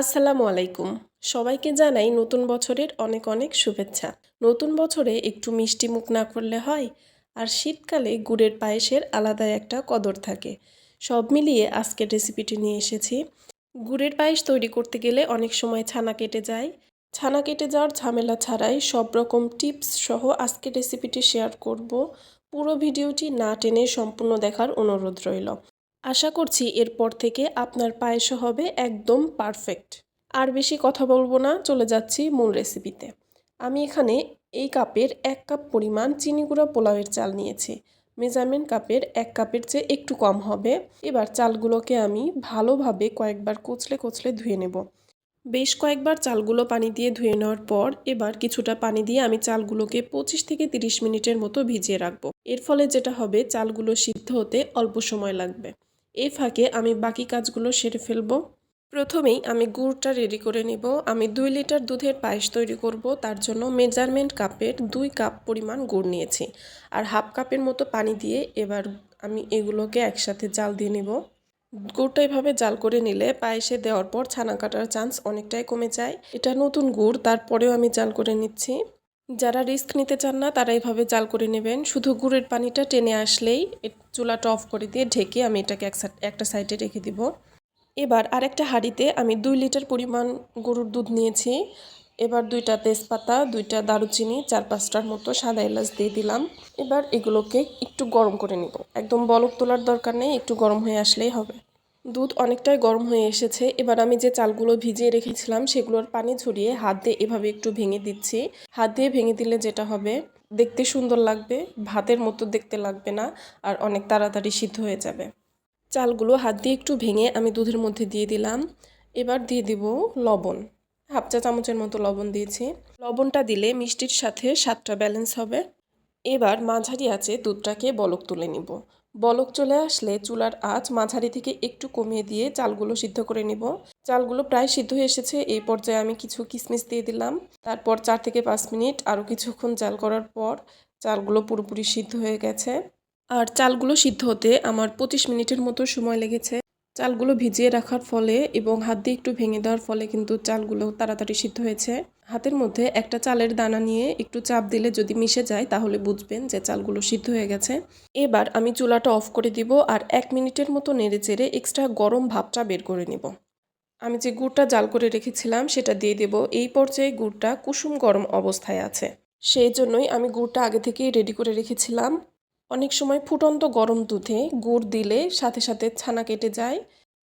আসসালামু আলাইকুম। সবাইকে জানাই নতুন বছরের অনেক অনেক শুভেচ্ছা। নতুন বছরে একটু মিষ্টি মুখ না করলে হয়? আর শীতকালে গুড়ের পায়েসের আলাদা একটা কদর থাকে। সব মিলিয়ে আজকের রেসিপিটি নিয়ে এসেছি। গুড়ের পায়েস তৈরি করতে গেলে অনেক সময় ছানা কেটে যায়। ছানা কেটে যাওয়ার ঝামেলা ছাড়াই সব রকম টিপস সহ আজকের রেসিপিটি শেয়ার করব। পুরো ভিডিওটি না টেনে সম্পূর্ণ দেখার অনুরোধ রইল। আশা করছি এরপর থেকে আপনার পায়েসও হবে একদম পারফেক্ট। আর বেশি কথা বলব না, চলে যাচ্ছি মূল রেসিপিতে। আমি এখানে এই কাপের এক কাপ পরিমাণ চিনি গুঁড়া পোলাওয়ের চাল নিয়েছি। মেজারমেন্ট কাপের এক কাপের চেয়ে একটু কম হবে। এবার চালগুলোকে আমি ভালোভাবে কয়েকবার কচলে কচলে ধুয়ে নেব। বেশ কয়েকবার চালগুলো পানি দিয়ে ধুয়ে নেওয়ার পর এবার কিছুটা পানি দিয়ে আমি চালগুলোকে পঁচিশ থেকে তিরিশ মিনিটের মতো ভিজিয়ে রাখব। এর ফলে যেটা হবে, চালগুলো সিদ্ধ হতে অল্প সময় লাগবে। এই ফাঁকে আমি বাকি কাজগুলো সেরে ফেলব। প্রথমেই আমি গুড়টা রেডি করে নিব। আমি দুই লিটার দুধের পায়েস তৈরি করব। তার জন্য মেজারমেন্ট কাপের দুই কাপ পরিমাণ গুড় নিয়েছি। আর হাফ কাপের মতো পানি দিয়ে এবার আমি এগুলোকে একসাথে জাল দিয়ে নেব। গুড়টা এভাবে জাল করে নিলে পায়েসে দেওয়ার পর ছানা কাটার চান্স অনেকটাই কমে যায়। এটা নতুন গুড়, তারপরেও আমি জাল করে নিচ্ছি। যারা রিস্ক নিতে চান না, তারা এইভাবে জাল করে নেবেন। শুধু গুড়ের পানিটা টেনে আসলেই চুলাটা অফ করে দিয়ে ঢেকে আমি এটাকে একটা সাইডে রেখে দিব। এবার আরেকটা হাঁড়িতে আমি দুই লিটার পরিমাণ গরুর দুধ নিয়েছি। এবার দুইটা তেজপাতা, দুইটা দারুচিনি, চার পাঁচটার মতো সাদা এলাচ দিয়ে দিলাম। এবার এগুলোকে একটু গরম করে নিব। একদম বলক তোলার দরকার নেই, একটু গরম হয়ে আসলেই হবে। দুধ অনেকটাই গরম হয়ে এসেছে। এবার আমি যে চালগুলো ভিজিয়ে রেখেছিলাম, সেগুলোর পানি ঝরিয়ে হাত দিয়ে এভাবে একটু ভেঙে দিচ্ছি। হাত দিয়ে ভেঙে দিলে যেটা হবে, দেখতে সুন্দর লাগবে, ভাতের মতো দেখতে লাগবে না, আর অনেক তাড়াতাড়ি সিদ্ধ হয়ে যাবে। চালগুলো হাত দিয়ে একটু ভেঙে আমি দুধের মধ্যে দিয়ে দিলাম। এবার দিয়ে দিব লবণ। হাফ চা চামচের মতো লবণ দিয়েছি। লবণটা দিলে মিষ্টির সাথে স্বাদটা ব্যালেন্স হবে। এবার মাঝারি আছে দুধটাকে বলক তুলে নিব। বলক চলে আসলে চুলার আঁচ মাঝারি থেকে একটু কমিয়ে দিয়ে চালগুলো সিদ্ধ করে নিব। চালগুলো প্রায় সিদ্ধ হয়ে এসেছে, এই পর্যায়ে আমি কিছু কিশমিশ দিয়ে দিলাম। তারপর চার থেকে পাঁচ মিনিট আরও কিছুক্ষণ চাল করার পর চালগুলো পুরোপুরি সিদ্ধ হয়ে গেছে। আর চালগুলো সিদ্ধ হতে আমার পঁচিশ মিনিটের মতো সময় লেগেছে। চালগুলো ভিজিয়ে রাখার ফলে এবং হাত দিয়ে একটু ভেঙে দেওয়ার ফলে কিন্তু চালগুলো তাড়াতাড়ি সিদ্ধ হয়েছে। হাতের মধ্যে একটা চালের দানা নিয়ে একটু চাপ দিলে যদি মিশে যায় তাহলে বুঝবেন যে চালগুলো সিদ্ধ হয়ে গেছে। এবার আমি চুলাটা অফ করে দিব আর এক মিনিটের মতো নেড়ে চেড়ে এক্সট্রা গরম ভাবটা বের করে নিব। আমি যে গুড়টা জাল করে রেখেছিলাম সেটা দিয়ে দেব। এই পর্যায়ে গুড়টা কুসুম গরম অবস্থায় আছে। সেই জন্যই আমি গুড়টা আগে থেকেই রেডি করে রেখেছিলাম। অনেক সময় ফুটন্ত গরম দুধে গুড় দিলে সাথে সাথে ছানা কেটে যায়।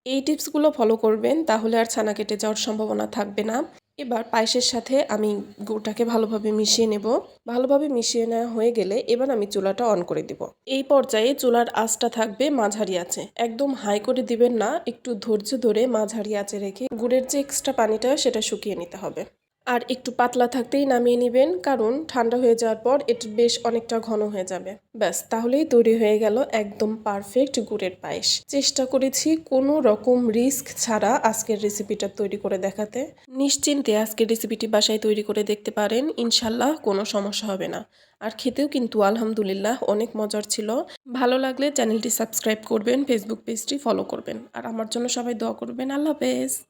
এই টিপসগুলো ফলো করবেন, তাহলে আর ছানা কেটে যাওয়ার সম্ভাবনা থাকবে না। এবার পায়েসের সাথে আমি গুড়টাকে ভালোভাবে মিশিয়ে নেব। ভালোভাবে মিশিয়ে নেওয়া হয়ে গেলে এবার আমি চুলাটা অন করে দিব। এই পর্যায়ে চুলার আঁচটা থাকবে মাঝারি আছে একদম হাই করে দিবেন না, একটু ধৈর্য ধরে মাঝারি আঁচে রেখে গুড়ের যে এক্সট্রা পানিটা সেটা শুকিয়ে নিতে হবে। আর একটু পাতলা থাকতেই নামিয়ে নেবেন, কারণ ঠান্ডা হয়ে যাওয়ার পর এটা বেশ অনেকটা ঘন হয়ে যাবে। ব্যাস, তাহলেই তৈরি হয়ে গেল একদম পারফেক্ট গুড়ের পায়েস। চেষ্টা করেছি কোনো রকম রিস্ক ছাড়া আজকের রেসিপিটা তৈরি করে দেখাতে। নিশ্চিন্তে আজকের রেসিপিটি বাসায় তৈরি করে দেখতে পারেন, ইনশাল্লাহ কোনো সমস্যা হবে না। আর খেতেও কিন্তু আলহামদুলিল্লাহ অনেক মজার ছিল। ভালো লাগলে চ্যানেলটি সাবস্ক্রাইব করবেন ফেসবুক পেজটি ফলো করবেন। আর আমার জন্য সবাই দোয়া করবেন। আল্লাহ হাফেজ।